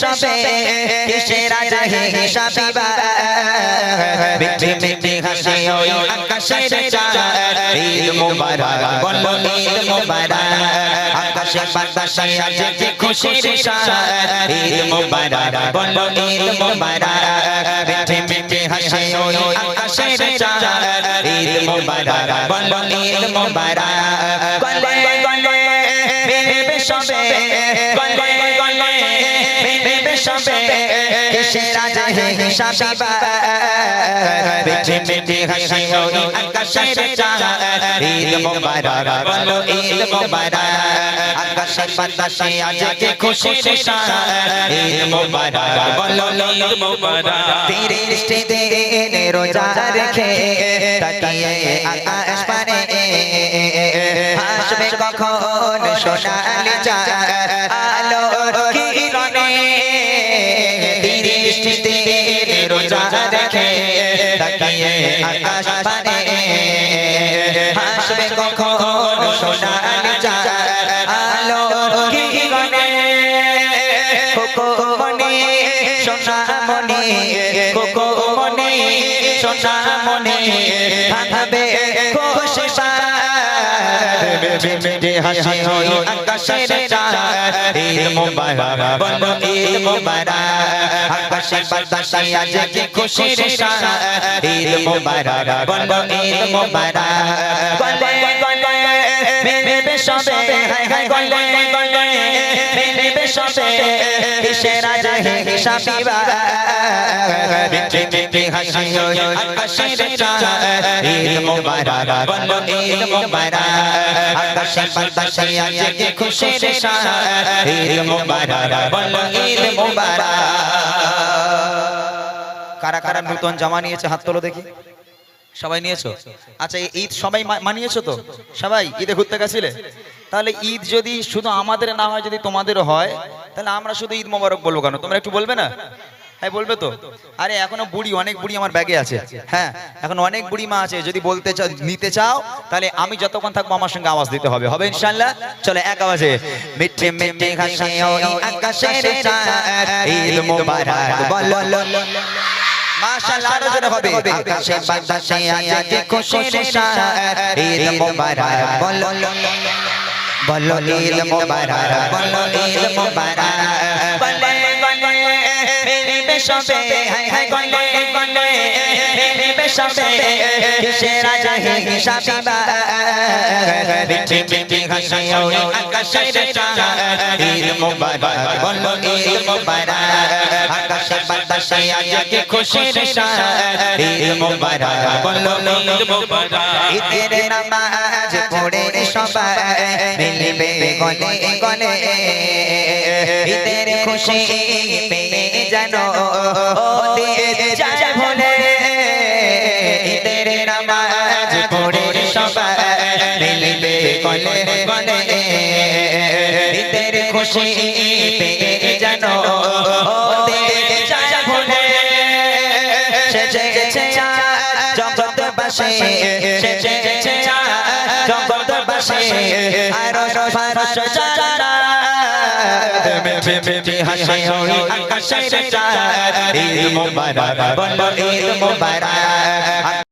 সবে কিসের রাজা হিসাবিবা মিঠে মিঠে হাসে ওই আকাশের চাঁদ। ঈদ মুবারক বলো ঈদ মুবারক। আকাশে বাতাসে আজ যে খুশির সাদ। ঈদ মুবারক বলো ঈদ মুবারক। মিঠে মিঠে হাসে ওই আকাশের চাঁদ। ঈদ মুবারক বলো ঈদ মুবারক। গলে গলে বেবে সবে। গলে গলে বেবে সবে কিসে রাজা হে হিসাবিবা মিঠে হাসি ওই আকাশের চাঁদ ঈদ মুবারক বলো ঈদ মুবারক আকাশে বাতাসে আজ যে খুশির ঈদ মুবারক বলো ঈদ মুবারক তিরিশ দিন রোজা রেখে তাকিয়ে আকাশ পানে হাসবে কখন সোনালি চাঁদ আলোর কিরণে তিরিশ তাকিয়ে আকাশ পারে হাসবে কখন সোনার চাঁদ? আলোর কিরণে সোনা সোনামনি, কোকোমনি, সোনামনি ভাবে খুশি মেটে হাসি হই আকাশের চাঁদ ঈদ মুবারক বলো ঈদ মুবারক আকাশে বাতাসে আজ যে খুশির সাদ ঈদ মুবারক বলো ঈদ মুবারক গলে গলে বেবে সবে হাই হাই গলে গলে বেবে সবে কিসে রাজা হে হিসাবিবা মিঠে মিঠে হাসি আকাশের চাঁদ। ঈদ মুবারক বলো ঈদ মুবারক। আকাশে বাতাসে আজ যে খুশির সাদ ঈদ মুবারক বলো ঈদ মুবারক। কারা কারা নতুন জামা নিয়েছে? হাত তোলো দেখি। সবাই নিয়েছো? আচ্ছা এই ঈদ সবাই মানিয়েছো তো? সবাই? ঈদে ঘুরতে গেছিলে? তাহলে ঈদ যদি শুধু আমাদের না হয় যদি তোমাদের হয় তাহলে আমরা শুধু ঈদ মোবারক বলব কেন? তোমরা একটু বলবে না? হ্যাঁ বলবে তো। আরে, এখনও বুড়ি, অনেক বুড়ি আমার ব্যাগে আছে। হ্যাঁ এখন অনেক বুড়ি মা আছে। যদি বলতে চাও, নিতে চাও, তাহলে আমি যতক্ষণ থাকব আমার সঙ্গে আওয়াজ দিতে হবে। হবে ইনশাআল্লাহ? চলো, এক আওয়াজে। মিঠে মিঠে হাসি ওই আকাশের চাঁদ ঈদ মোবারক বলো। মাশাআল্লাহ, আরও জোরে হবে। আকাশে বাতাসে, আজ খুশির সাদ ঈদ মোবারক বলো। বলো ঈদ মোবারক বলো ঈদ মোবারক। বলে বলে বেবে সবে হাই হাই গলে গলে বেবে সবে কিসে রাজা হে হিসাবিবা মিঠে মিঠে হাসি ওই আকাশের চাঁদ। ঈদ মোবারক বলো ঈদ মোবারক। আকাশে বাতাসে আজ যে খুশির সাদ। ঈদ মোবারক বলো ঈদ মোবারক। ঈদের নামাজ পড়ে সবাই মিলবে গলে গলে ঈদের খুশি পেয়ে ওতে যায় ভুলে ঈদের নামাজ পড়ে সবাই মিলবে গলে গলে জগৎবাসী আরও ফারস জানা মেটে মেটে হাসি ওই আকাশের চাঁদ ঈদ মুবারক বলো ঈদ মুবারক